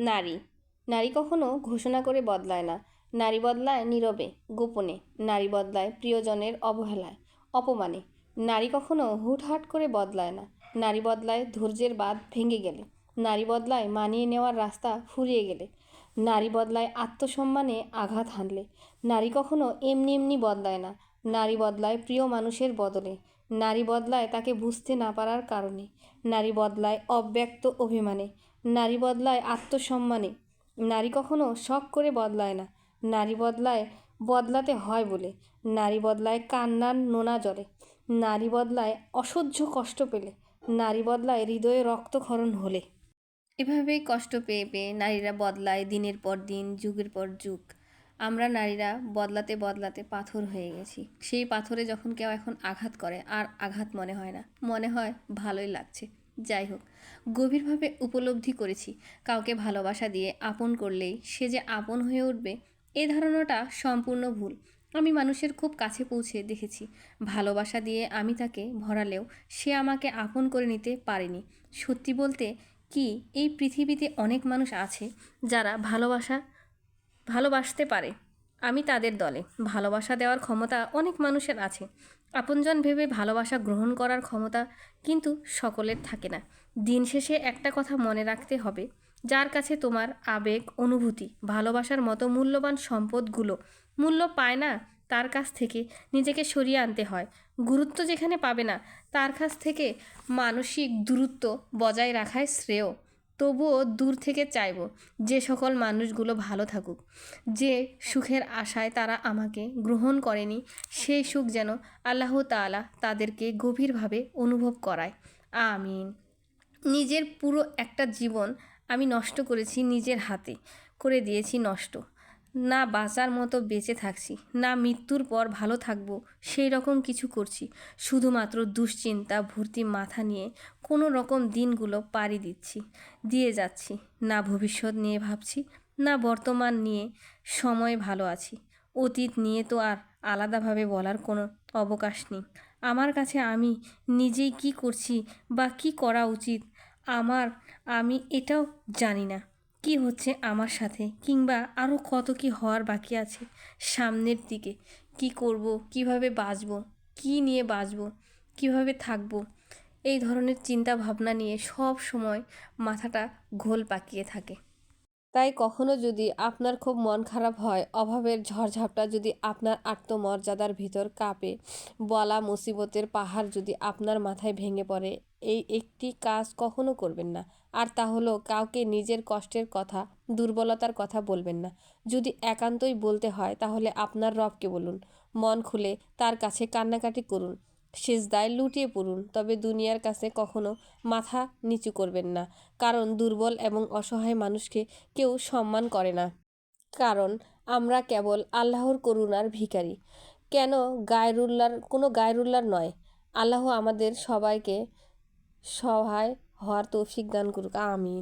নারী। নারী কখনো ঘোষণা করে বদলায় না। নারী বদলায় নীরবে, গোপনে। নারী বদলায় প্রিয়জনের অবহেলায়, অপমানে। নারী কখনো হুটহাট করে বদলায় না। নারী বদলায় ধৈর্যের বাঁধ ভেঙে গেলে। নারী বদলায় মানিয়ে নেওয়ার রাস্তা ফুরিয়ে গেলে। নারী বদলায় আত্মসম্মানে আঘাত হানলে। নারী কখনো এমনি এমনি বদলায় না। নারী বদলায় প্রিয় মানুষের বদলে। নারী বদলায় তাকে বুঝতে না পারার কারণে। নারী বদলায় অব্যক্ত অভিমানে। নারী বদলায় আত্মসম্মানে। নারী কখনো শখ করে বদলায় না। নারী বদলায় বদলাতে হয় বলে। নারী বদলায় কান্নার নোনা জলে। নারী বদলায় অসহ্য কষ্ট পেলে। নারী বদলায় হৃদয়ে রক্তক্ষরণ হলে। এভাবেই কষ্ট পেয়ে পেয়ে নারীরা বদলায় দিনের পর দিন, যুগের পর যুগ। আমরা নারীরা বদলাতে বদলাতে পাথর হয়ে গেছি। সেই পাথরে যখন কেউ এখন আঘাত করে, আর আঘাত মনে হয় না। মনে হয় ভালোই লাগছে। যাই হোক, গভীরভাবে উপলব্ধি করেছি। কাউকে ভালোবাসা দিয়ে আপন করলেই সে যে আপন হয়ে উঠবে এই ধারণাটা সম্পূর্ণ ভুল। আমি মানুষের খুব কাছে পৌঁছে দেখেছি। ভালোবাসা দিয়ে আমি তাকে ভরালেও সে আমাকে আপন করে নিতে পারেনি। সত্যি বলতে কি, এই পৃথিবীতে অনেক মানুষ আছে যারা ভালোবাসা, ভালোবাসতে পারে। আমি তাদের দলে। ভালোবাসা দেওয়ার ক্ষমতা অনেক মানুষের আছে। আপনজন ভেবে ভালোবাসা গ্রহণ করার ক্ষমতা কিন্তু সকলের থাকে না। দিন শেষে একটা কথা মনে রাখতে হবে, যার কাছে তোমার আবেগ, অনুভূতি, ভালোবাসার মতো মূল্যবান সম্পদগুলো মূল্য পায় না, তার কাছ থেকে নিজেকে সরিয়ে আনতে হয়। গুরুত্ব যেখানে পাবে না, তার কাছ থেকে মানসিক দূরত্ব বজায় রাখায় শ্রেয়। তবুও দূর থেকে চাইব যে সকল মানুষগুলো ভালো থাকুক। যে সুখের আশায় তারা আমাকে গ্রহণ করেনি, সেই সুখ যেন আল্লাহ তালা তাদেরকে গভীরভাবে অনুভব করায়। আমিন। নিজের পুরো একটা জীবন আমি নষ্ট করেছি নিজের হাতে, করে দিয়েছি নষ্ট। না বাঁচার মতো বেঁচে থাকছি, না মৃত্যুর পর ভালো থাকব, সেই রকম কিছু করছি। শুধুমাত্র দুশ্চিন্তা, ভর্তি মাথা নিয়ে কোনো রকম দিনগুলো পাড়ি দিচ্ছি, দিয়ে যাচ্ছি। না ভবিষ্যৎ নিয়ে ভাবছি, না বর্তমান নিয়ে সময় ভালো আছি। অতীত নিয়ে তো আর আলাদাভাবে বলার কোনো অবকাশ নেই। আমার কাছে আমি নিজেই কি করছি বা কি করা উচিত, আমার, আমি এটাও জানি না। কি হচ্ছে আমার সাথে? কিংবা আরও কত কি হওয়ার বাকি আছে সামনের দিকে? কি করব? কীভাবে বাঁচব? কি নিয়ে বাঁচব? কীভাবে থাকব? এই ধরনের চিন্তা ভাবনা নিয়ে সব সময় মাথাটা ঘোল পাকিয়ে থাকে। তাই কখনো যদি আপনার খুব মন খারাপ হয়, অভাবের ঝড়ঝাপটা যদি আপনার আত্মমর্যাদার ভিতর কাঁপে, বলা মুসিবতের পাহাড় যদি আপনার মাথায় ভেঙে পড়ে এই একটি কাজ কখনো করবেন না। আর তা হলো কাউকে নিজের কষ্টের কথা, দুর্বলতার কথা বলবেন না। যদি একান্তই বলতে হয়, তাহলে আপনার রবকে বলুন। মন খুলে তার কাছে কান্নাকাটি করুন। সেজদায় লুটিয়ে পড়ুন। তবে দুনিয়ার কাছে কখনো মাথা নিচু করবেন না। কারণ দুর্বল এবং অসহায় মানুষকে কেউ সম্মান করে না। কারণ আমরা কেবল আল্লাহর করুণার ভিখারি। কেন গায়রুল্লার কোনো গায়রুল্লার নয়। আল্লাহ আমাদের সবাইকে সহায় হওয়ার তৌফিক দান করুক আমিন।